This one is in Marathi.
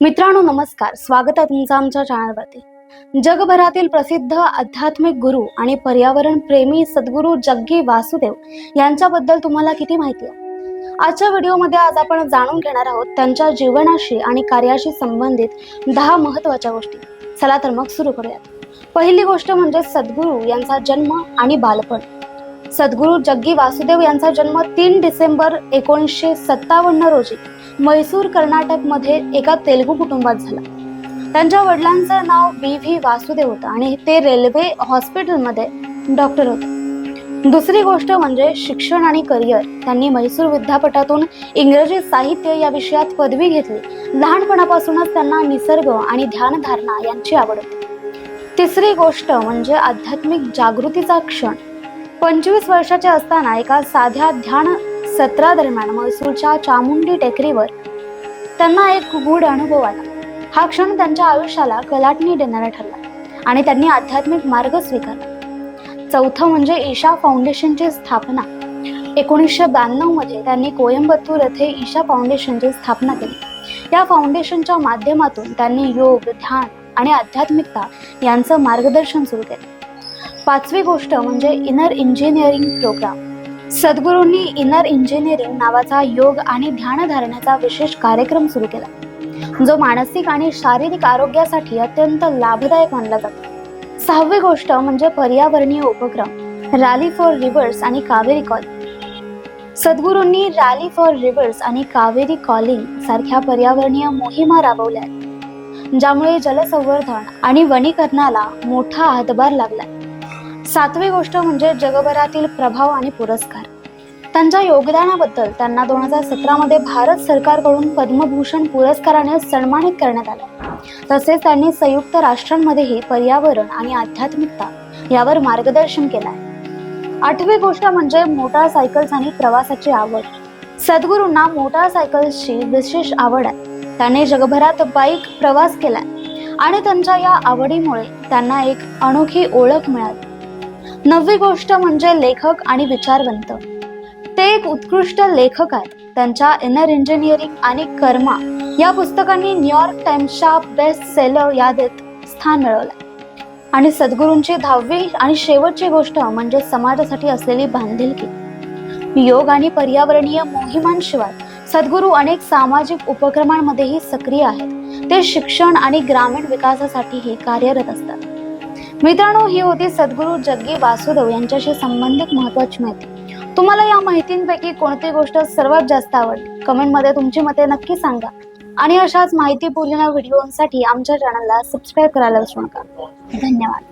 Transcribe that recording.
मित्रांनो नमस्कार. स्वागत आहे तुमचं आमच्या चॅनलवरती. जगभरातील प्रसिद्ध आध्यात्मिक गुरु आणि पर्यावरण प्रेमी सद्गुरू जग्गी वासुदेव यांच्याबद्दल तुम्हाला किती माहिती आहे? आजच्या व्हिडिओमध्ये आज आपण जाणून घेणार आहोत त्यांच्या जीवनाशी आणि कार्याशी संबंधित दहा महत्त्वाच्या गोष्टी. चला तर मग सुरू करूयात. पहिली गोष्ट म्हणजे सद्गुरू यांचा जन्म आणि बालपण. सद्गुरू जग्गी वासुदेव यांचा जन्म तीन डिसेंबर एकोणीसशे सत्तावन्न रोजी मैसूर कर्नाटकमध्ये एका तेलुगू कुटुंबात झाला. त्यांच्या वडिलांचं नाव बी व्ही वासुदेव होतं आणि ते रेल्वे हॉस्पिटलमध्ये डॉक्टर होते. दुसरी गोष्ट म्हणजे शिक्षण आणि करिअर. त्यांनी मैसूर विद्यापीठातून इंग्रजी साहित्य या विषयात पदवी घेतली. लहानपणापासूनच त्यांना निसर्ग आणि ध्यानधारणा यांची आवड होती. तिसरी गोष्ट म्हणजे आध्यात्मिक जागृतीचा क्षण. पंचवीस वर्षाचे असताना एका साध्या ध्यान सत्रादरम्यान म्हैसूरच्या चामुंडी टेकडीवर त्यांना एक गूढ अनुभव आला. हा क्षण त्यांच्या आयुष्याला कलाटणी देणारा ठरला आणि त्यांनी आध्यात्मिक मार्ग स्वीकारला. चौथं म्हणजे ईशा फाउंडेशनची स्थापना. एकोणीसशे ब्याण्णवमध्ये त्यांनी कोयंबतूर येथे ईशा फाउंडेशनची स्थापना केली. या फाउंडेशनच्या माध्यमातून त्यांनी योग ध्यान आणि आध्यात्मिकता यांचं मार्गदर्शन सुरू केलं. पाचवी गोष्ट म्हणजे इनर इंजिनिअरिंग प्रोग्राम सद्गुरूंनी इनर इंजिनिअरिंग नावाचा योग आणि ध्यानधारणाचा विशेष कार्यक्रम सुरू केला. जो मानसिक आणि शारीरिक आरोग्यासाठी अत्यंत लाभदायक मानला जातो. सहावी गोष्ट म्हणजे पर्यावरणीय उपक्रम रॅली फॉर रिव्हर्स आणि कावेरी कॉलिंग सद्गुरूंनी रॅली फॉर रिव्हर्स आणि कावेरी कॉलिंग सारख्या पर्यावरणीय मोहिमा राबवल्या ज्यामुळे जलसंवर्धन आणि वनीकरणाला मोठा हातभार लागला सातवी गोष्ट म्हणजे जगभरातील प्रभाव आणि पुरस्कार. त्यांच्या योगदानाबद्दल त्यांना दोन हजार सतरामध्ये भारत सरकारकडून पद्मभूषण पुरस्काराने सन्मानित करण्यात आलं. तसेच त्यांनी संयुक्त राष्ट्रांमध्येही पर्यावरण आणि आध्यात्मिकता यावर मार्गदर्शन केलं आहे आठवी गोष्ट म्हणजे मोटारसायकल्स आणि प्रवासाची आवड. सद्गुरूंना मोटारसायकल्सची विशेष आवड आहे. त्यांनी जगभरात बाईक प्रवास केला आणि त्यांच्या या आवडीमुळे त्यांना एक अनोखी ओळख मिळाली. नववी गोष्ट म्हणजे लेखक आणि विचारवंत. ते एक उत्कृष्ट लेखक आहेत. त्यांच्या इनर इंजिनिअरिंग आणि कर्मा या पुस्तकांनी न्यूयॉर्क टाइम्सच्या बेस्ट सेलर यादीत स्थान मिळवलं आणि सद्गुरूंची दहावी आणि शेवटची गोष्ट म्हणजे समाजासाठी असलेली बांधिलकी. योग आणि पर्यावरणीय मोहिमांशिवाय सद्गुरू अनेक सामाजिक उपक्रमांमध्येही सक्रिय आहेत. ते शिक्षण आणि ग्रामीण विकासासाठीही कार्यरत असतात. मित्रांनो ही होती सद्गुरू जग्गी वासुदेव यांच्याशी संबंधित महत्वाची माहिती. तुम्हाला या माहितींपैकी कोणती गोष्ट सर्वात जास्त आवडली? कमेंटमध्ये तुमची मते नक्की सांगा. आणि अशाच माहितीपूर्ण व्हिडिओसाठी आमच्या चॅनलला सबस्क्राईब करायला विसरू नका. धन्यवाद.